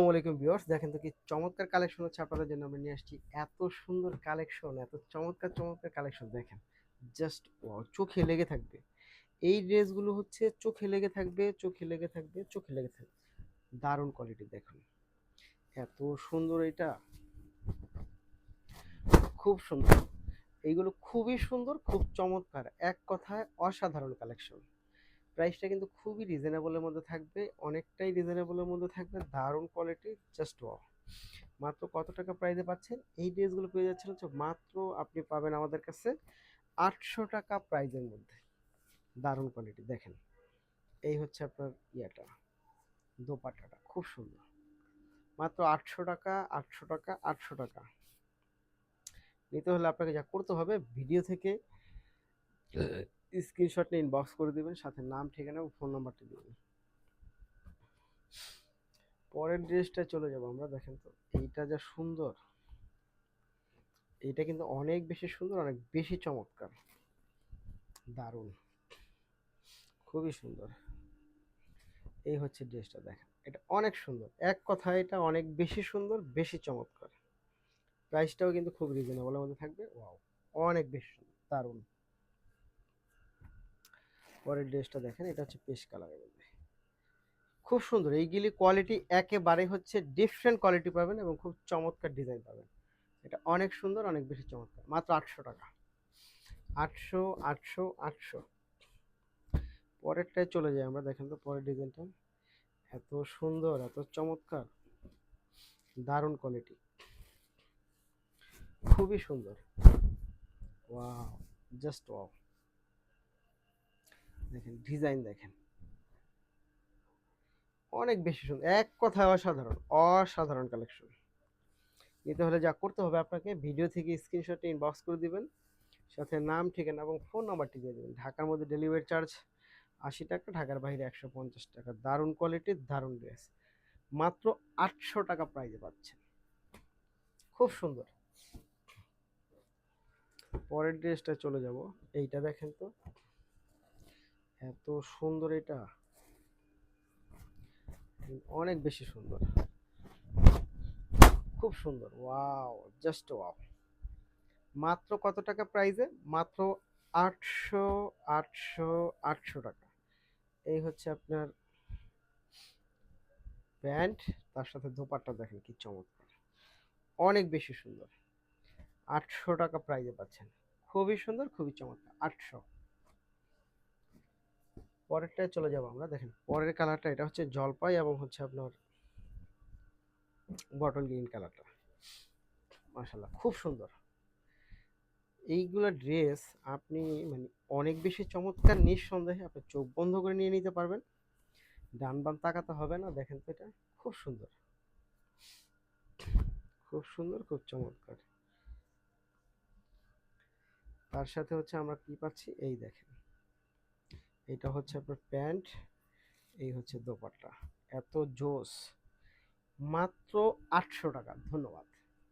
আসসালামু আলাইকুম ভিউয়ার্স। দেখেন তো কি চমৎকার কালেকশন হচ্ছে আপনাদের জন্য। আমরা নিয়ে আসছি এত সুন্দর কালেকশন এত চমৎকার চমৎকার কালেকশন দেখেন জাস্ট চোখে লেগে থাকবে। এই ড্রেসগুলো হচ্ছে চোখে লেগে থাকবে, চোখে লেগে থাকবে, চোখে লেগে থাকবে। দারুণ কোয়ালিটি দেখুন। এত সুন্দর এটা। খুব সুন্দর। এইগুলো খুবই সুন্দর, খুব চমৎকার। এক কথায় অসাধারণ কালেকশন প্রাইসটা কিন্তু খুবই রিজনেবলের মধ্যে থাকবে, অনেকটাই রিজনেবলের থাকবে দারুণ কোয়ালিটি জাস্ট ওয়াও মাত্র কত টাকা প্রাইজে পাচ্ছেন? এই ড্রেসগুলো পেয়ে যাচ্ছেন হচ্ছে মাত্র আপনি পাবেন আমাদের কাছে আটশো টাকা প্রাইজের মধ্যে। দারুণ কোয়ালিটি দেখেন। এই হচ্ছে আপনার ইয়েটা, দোপাট্টাটা, খুব সুন্দর। মাত্র আটশো টাকা আটশো টাকা আটশো টাকা। নিতে হলে আপনাকে যা করতে হবে ভিডিও থেকে স্ক্রিনশট নিয়ে ইনবক্স করে দিবেন, সাথে নাম, ঠিকানা এবং ফোন নাম্বারটা দিবেন। পরের ড্রেসটা চলে যাব আমরা, দেখেন তো। এইটা যা সুন্দর। এইটা কিন্তু অনেক বেশি সুন্দর, অনেক বেশি চমৎকার। দারুণ। খুবই সুন্দর। এই হচ্ছে ড্রেসটা, দেখেন। এটা অনেক সুন্দর। এক কথায় এটা অনেক বেশি সুন্দর, বেশি চমৎকার। প্রাইসটাও কিন্তু খুব রিজনেবলের মধ্যে থাকবে। ওয়াও অনেক বেশি দারুণ। পরের ড্রেসটা দেখেন, এটা হচ্ছে পেশ কালারের মধ্যে। খুব সুন্দর। এইগুলি কোয়ালিটি একেবারে হচ্ছে ডিফারেন্ট কোয়ালিটি পাবেন এবং খুব চমৎকার ডিজাইন পাবেন। এটা অনেক সুন্দর, অনেক বেশি চমৎকার। মাত্র আটশো টাকা। আটশো আটশো আটশো। পরেরটায় চলে যাই আমরা। দেখেন তো পরের ডিজাইনটা এত সুন্দর, এত চমৎকার। দারুণ কোয়ালিটি খুবই সুন্দর। ওয়াও জাস্ট ওয়াও দেখেন ডিজাইন দেখেন। অনেক বেশি সুন্দর। এক কথায় অসাধারণ অসাধারণ কালেকশন নিতে হলে যা করতে হবে আপনাকে ভিডিও থেকে স্ক্রিনশটে ইনবক্স করে দিবেন, সাথে নাম, ঠিকানা এবং ফোন নাম্বারটি দিয়ে দেবেন। ঢাকার মধ্যে ডেলিভারি চার্জ আশি টাকা, ঢাকার বাইরে একশো পঞ্চাশ টাকা। দারুণ কোয়ালিটির দারুণ ড্রেস মাত্র আটশো টাকা প্রাইজে পাচ্ছেন। খুব সুন্দর। পরের ড্রেসটা চলে যাব। এইটা দেখেন তো। এত সুন্দর এটা। অনেক বেশি সুন্দর। খুব সুন্দর, ওয়াও জাস্ট ওয়াও। মাত্র কত টাকা প্রাইজে মাত্র আটশো আটশো আটশো টাকা। এই হচ্ছে আপনার প্যান্ট, তার সাথে দোপাট্টা দেখেন কি চমৎকার। অনেক বেশি সুন্দর। আটশো টাকা প্রাইজে পাচ্ছেন। খুবই সুন্দর, খুবই চমৎকার। আটশো। পরেরটায় চলে যাব আমরা, দেখেন। পরের কালারটা এটা হচ্ছে জলপাই এবং হচ্ছে আপনার বটল গ্রিন কালারটা মাশাল্লাহ খুব সুন্দর। এইগুলো ড্রেস আপনি মানে অনেক বেশি চমৎকার, নিঃসন্দেহে আপনি চোখ বন্ধ করে নিয়ে নিতে পারবেন। ডান বাম তাকাতে হবে না, দেখেন তো এটা, খুব সুন্দর। খুব সুন্দর, খুব চমৎকার। তার সাথে হচ্ছে আমরা কি পাচ্ছি? এই দেখেন। এটা হচ্ছে আপনার প্যান্ট এই হচ্ছে দোপাট্টা। এত জোস। মাত্র আটশো টাকা ধন্যবাদ।